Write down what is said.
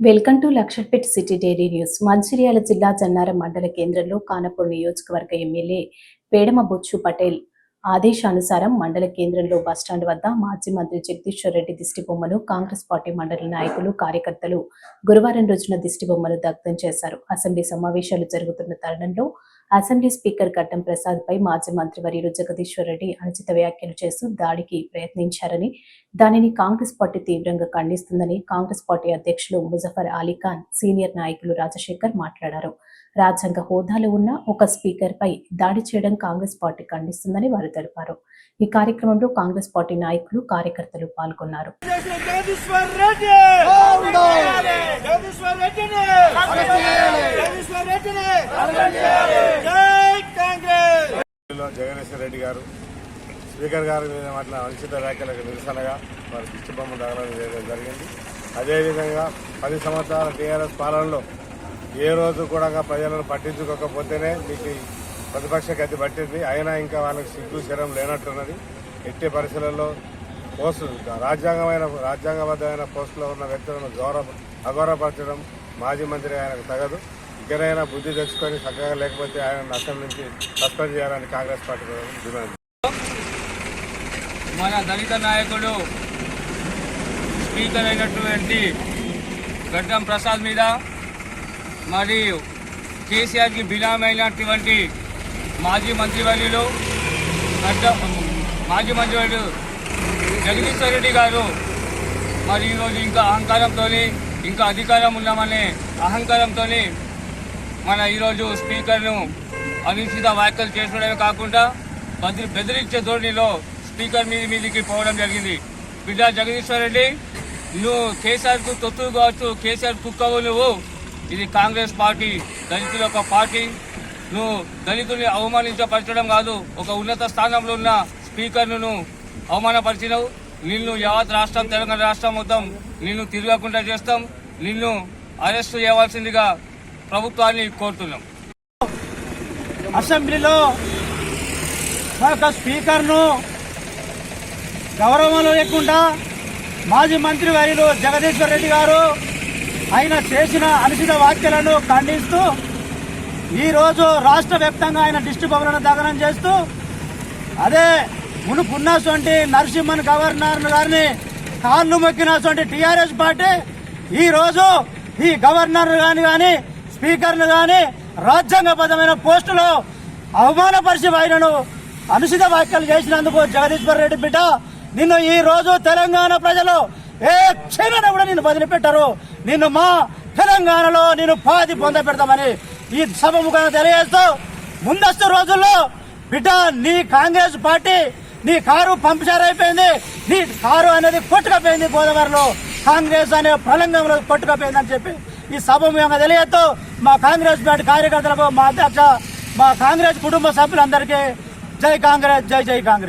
Welcome to Lakshapet city diary news. Mancherial జిల్లా జన్నారం మండల కేంద్రంలో కానపూర్ నియోజకవర్గ ఎమ్మెల్యే పేడమ బొచ్చు పటేల్ ఆదేశానుసారం మండల కేంద్రంలో బస్టాండ్ వద్ద మాజీ మంత్రి జగదీశ్వర్ రెడ్డి దిష్టిబొమ్మను కాంగ్రెస్ పార్టీ మండల నాయకులు కార్యకర్తలు గురువారం రోజున దిష్టిబొమ్మను దగ్ధం చేశారు. అసెంబ్లీ సమావేశాలు జరుగుతున్న తరుణంలో అసెంబ్లీ స్పీకర్ కట్టం ప్రసాద్ పై మాజీ మంత్రి వర్యులు జగదీశ్వర్ రెడ్డి అనుచిత వ్యాఖ్యలు చేస్తూ దాడికి ప్రయత్నించారని దానిని కాంగ్రెస్ పార్టీ తీవ్రంగా ఖండిస్తుందని కాంగ్రెస్ పార్టీ అధ్యక్షులు ముజఫర్ అలీ ఖాన్ సీనియర్ నాయకులు రాజశేఖర్ మాట్లాడారు. రాజ్యాంగ హోదాలో ఉన్న ఒక స్పీకర్ పై దాడి చేయడం కాంగ్రెస్ పార్టీ ఖండిస్తుందని వారు తెలిపారు. ఈ కార్యక్రమంలో కాంగ్రెస్ పార్టీ నాయకులు కార్యకర్తలు పాల్గొన్నారు జగదీశ్వర్ రెడ్డి జగదీశ్వర్ రెడ్డిని జగదీశ్వర్ రెడ్డిని జై కాంగ్రెస్ లో రెడ్డి గారు స్పీకర్ గారి మీద మాట్లా అనుచిత వ్యాఖ్యలకు నిరసనగా వారి దిష్టిబొమ్మ తగలడం చేయడం జరిగింది. అదేవిధంగా పది సంవత్సరాల టీఆర్ఎస్ పాలనలో ఏ రోజు కూడా ప్రజలను పట్టించుకోకపోతేనే మీకు ప్రతిపక్ష గతి పట్టింది. అయినా ఇంకా వాళ్ళకి సిగ్గు శరం లేనట్టున్నది. ఎట్టి పరిస్థితులలో పోస్టు రాజ్యాంగమైన రాజ్యాంగబద్ధమైన పోస్టులో ఉన్న వ్యక్తులను గౌరవ అగౌరవపరచడం మాజీ మంత్రి ఆయనకు తగదు. ఇకనైనా బుద్ధి తెచ్చుకొని చక్కగా లేకపోతే ఆయన నష్టం నుంచి సస్పెండ్ చేయాలని కాంగ్రెస్ పార్టీ డిమాండ్. మన దళిత నాయకుడు స్పీకర్ అయినటువంటి గడ్డం ప్రసాద్ మీద మరియు కేసీఆర్కి బినామైనటువంటి మాజీ మంత్రివర్యులు గడ్డ మాజీ మంత్రివర్యులు జగదీశ్వర్ రెడ్డి గారు. మరి ఈరోజు ఇంకా అహంకారంతో ఇంకా అధికారం ఉన్నామనే అహంకారంతో మన ఈరోజు స్పీకర్ను అనుచిత వ్యాఖ్యలు చేసుకోవడమే కాకుండా బెదిరి బెదిరించే ధోరణిలో స్పీకర్ మీద మీదకి పోవడం జరిగింది. బిడ్డ జగదీశ్వర్ రెడ్డి నువ్వు కేసీఆర్కు తొత్తు కావచ్చు కేసీఆర్ కుక్కవు నువ్వు. ఇది కాంగ్రెస్ పార్టీ దళితుల యొక్క పార్టీ. నువ్వు దళితుల్ని అవమానించపరచడం కాదు ఒక ఉన్నత స్థానంలో ఉన్న స్పీకర్ను నువ్వు అవమానపరిచినవు. నిన్ను యావత్ రాష్ట్రం తెలంగాణ రాష్ట్రం మొత్తం నిన్ను తిరగకుండా చేస్తాం. నిన్ను అరెస్టు చేయవలసిందిగా ప్రభుత్వాన్ని కోరుతున్నాం. అసెంబ్లీలో మా స్పీకర్ను గౌరవంలో లేకుండా మాజీ మంత్రి వర్యులు జగదీశ్వర్ రెడ్డి గారు ఆయన చేసిన అనుచిత వ్యాఖ్యలను ఖండిస్తూ ఈరోజు రాష్ట్ర వ్యాప్తంగా ఆయన దిష్టి బొమ్మలను దగనం చేస్తూ అదే మునుపున్నటువంటి నరసింహన్ గవర్నర్ గారిని కాళ్ళు మొక్కినటువంటి టీఆర్ఎస్ పార్టీ ఈరోజు ఈ గవర్నర్ గాని కానీ స్పీకర్ను గాని రాజ్యాంగబద్ధమైన పోస్టులో అవమానపరిచి ఆయనను అనుచిత వ్యాఖ్యలు చేసినందుకు జగదీశ్వర్ రెడ్డి బిడ్డ నిన్ను ఈ రోజు తెలంగాణ ప్రజలు ఏ క్షణాన కూడా నిన్ను వదిలిపెట్టరు. నిన్ను మా తెలంగాణలో నేను పాది పొంద పెడతామని ఈ సభ ముఖంగా తెలియజేస్తూ ముందస్తు రోజుల్లో బిడ్డ నీ కాంగ్రెస్ పార్టీ నీ కారు పంపచారు అయిపోయింది నీ కారు అనేది కొట్టుకపోయింది గోదావరిలో. కాంగ్రెస్ అనే ప్రలంగంలో కొట్టుకపోయిందని చెప్పి ఈ సభ మేము తెలియజేస్తూ మా కాంగ్రెస్ పార్టీ కార్యకర్తలకు మా అధ్యక్ష మా కాంగ్రెస్ కుటుంబ సభ్యులందరికీ జై కాంగ్రెస్ జై జై కాంగ్రెస్.